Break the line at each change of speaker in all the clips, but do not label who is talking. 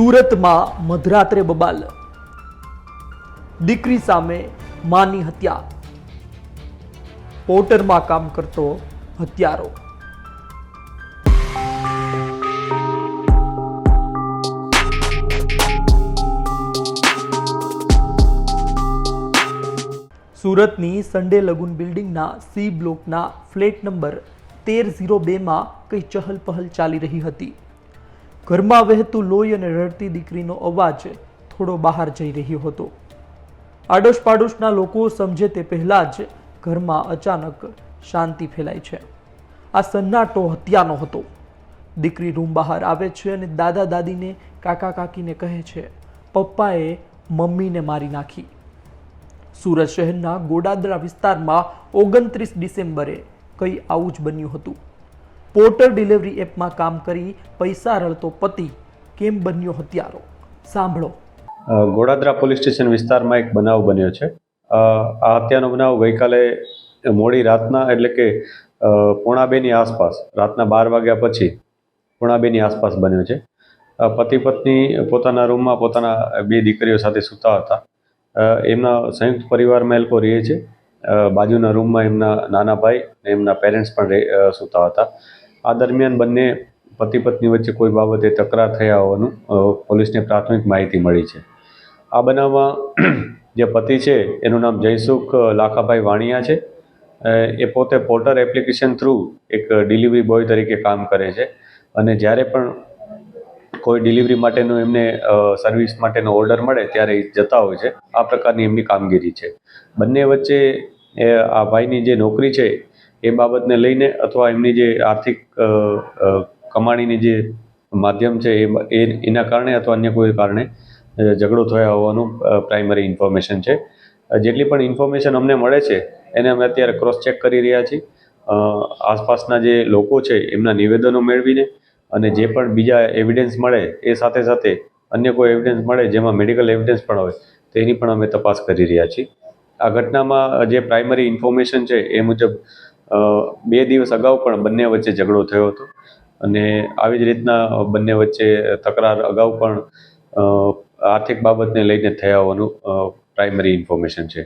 સુરતમાં મધરાત્રે બબાલ. દીકરી સામે માની હત્યા. પોર્ટરમાં કામ કરતો હત્યારો. સુરતની સન્ડે લગુન બિલ્ડિંગના સી બ્લોકના ફ્લેટ નંબર તેર ઝીરો બેમાં કંઈ ચહલ પહલ ચાલી રહી હતી. ઘરમાં વહેતું લોહી અને રડતી દીકરીનો અવાજ થોડો બહાર જઈ રહ્યો હતો. આડોશ પાડોશના લોકો સમજે તે પહેલાં જ ઘરમાં અચાનક શાંતિ ફેલાય છે. આ સન્નાટો હત્યાનો હતો. દીકરી રૂમ બહાર આવે છે અને દાદા દાદીને, કાકા કાકીને કહે છે, પપ્પાએ મમ્મીને મારી નાખી. સુરત શહેરના ગોડાદરા વિસ્તારમાં ઓગણત્રીસ ડિસેમ્બરે કંઈ આવું જ બન્યું હતું. પોર્ટર ડિલિવરી એપમાં કામ કરી પૈસા રળતો પતિ કેમ બન્યો હત્યારો? સાંભળો.
ગોડાદરા પોલીસ સ્ટેશન વિસ્તારમાં એક બનાવ બન્યો છે. આ હત્યાનો બનાવ ગઈકાલે મોડી રાતના એટલે કે પોણા બેની આસપાસ, રાતના બાર વાગ્યા પછી પોણા બેની આસપાસ બન્યો છે. પતિ પત્ની પોતાના રૂમમાં પોતાના બે દીકરીઓ સાથે સૂતા હતા. એમના સંયુક્ત પરિવારમાં એ લોકો રહે છે. બાજુના રૂમમાં એમના નાના ભાઈ અને એમના પેરેન્ટ્સ પણ સૂતા હતા. આ દરમિયાન બંને પતિ પત્ની વચ્ચે કોઈ બાબતે તકરાર થયા હોવાનું પોલીસને પ્રાથમિક માહિતી મળી છે. આ બનાવમાં જે પતિ છે, એનું નામ જયસુખ લાખાભાઈ વાણિયા છે. એ પોતે પોર્ટર એપ્લિકેશન થ્રુ એક ડિલિવરી બોય તરીકે કામ કરે છે. અને જ્યારે પણ કોઈ ડિલિવરી માટેનું એમને સર્વિસ માટેનો ઓર્ડર મળે, ત્યારે એ જતા હોય છે. આ પ્રકારની એમની કામગીરી છે. બંને વચ્ચે આ ભાઈની જે નોકરી છે એ બાબતને લઈને અથવા એમની જે આર્થિક કમાણીની જે માધ્યમ છે એ એના કારણે અથવા અન્ય કોઈ કારણે ઝઘડો થયા હોવાનું પ્રાઇમરી ઇન્ફોર્મેશન છે. જેટલી પણ ઇન્ફોર્મેશન અમને મળે છે, એને અમે અત્યારે ક્રોસ ચેક કરી રહ્યા છીએ. આસપાસના જે લોકો છે, એમના નિવેદનો મેળવીને અને જે પણ બીજા એવિડન્સ મળે, એ સાથે સાથે અન્ય કોઈ એવિડન્સ મળે જેમાં મેડિકલ એવિડન્સ પણ હોય તેની પણ અમે તપાસ કરી રહ્યા છીએ. આ ઘટનામાં જે પ્રાઇમરી ઇન્ફોર્મેશન છે, એ મુજબ બે દિવસ અગાઉ પણ બંને વચ્ચે ઝઘડો થયો હતો. અને આવી જ રીતના બંને વચ્ચે તકરાર અગાઉ પણ આર્થિક બાબતને લઈને થયા હોવાનું પ્રાઇમરી ઇન્ફોર્મેશન છે.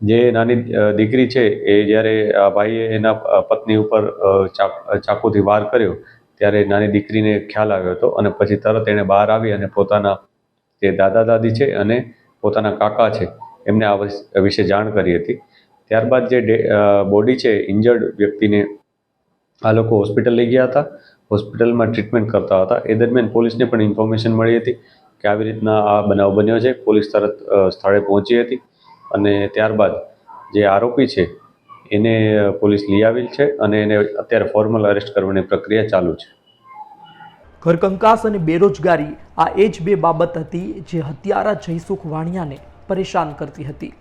જે નાની દીકરી છે એ જ્યારે આ ભાઈએ એના પત્ની ઉપર ચાકુથી વાર કર્યો, ત્યારે નાની દીકરીને ખ્યાલ આવ્યો હતો અને પછી તરત એણે બહાર આવી અને પોતાના જે દાદા દાદી છે અને પોતાના કાકા છે, એમને આ વિશે જાણ કરી હતી. ત્યારબાદ જે બોડી છે ઇન્જર્ડ વ્યક્તિને આ લોકો હોસ્પિટલ લઈ ગયા હતા. હોસ્પિટલમાં ટ્રીટમેન્ટ કરતા હતા. એ દરમિયાન પોલીસને પણ ઇન્ફોર્મેશન મળી હતી કે આવી રીતના આ બનાવ બન્યો છે. પોલીસ તરત સ્થળે પહોંચી હતી અને ત્યારબાદ જે આરોપી છે, એને પોલીસ લઈ આવેલ છે અને એને અત્યારે ફોર્મલ અરેસ્ટ કરવાની પ્રક્રિયા ચાલુ છે.
ઘરકંકાસ અને બેરોજગારી આ એ જ બે બાબત હતી જે હત્યારા જયસુખ વાણિયાને પરેશાન કરતી હતી.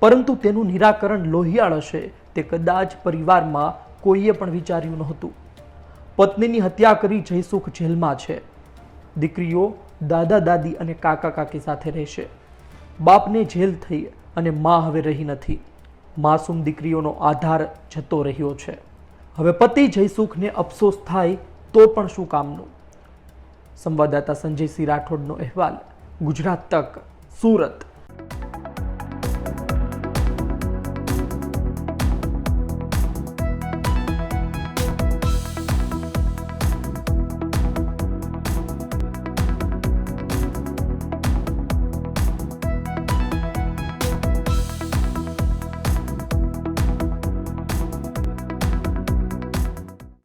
પરંતુ તેનું નિરાકરણ લોહિયાળ હશે. તે કદાચ પરિવારમાં કોઈએ પણ વિચાર્યું નહોતું. પત્નીની હત્યા કરી જયસુખ જેલમાં છે. દીકરીઓ દાદા, દાદી અને કાકા, કાકી સાથે રહેશે. બાપને જેલ થઈ અને મા હવે રહી નથી. માસૂમ દીકરીઓનો આધાર જતો રહ્યો છે. હવે પતિ જયસુખને અફસોસ થાય તો પણ શું કામનું? સંવાદદાતા સંજયસિંહ રાઠોડનો અહેવાલ. ગુજરાત તક, સુરત.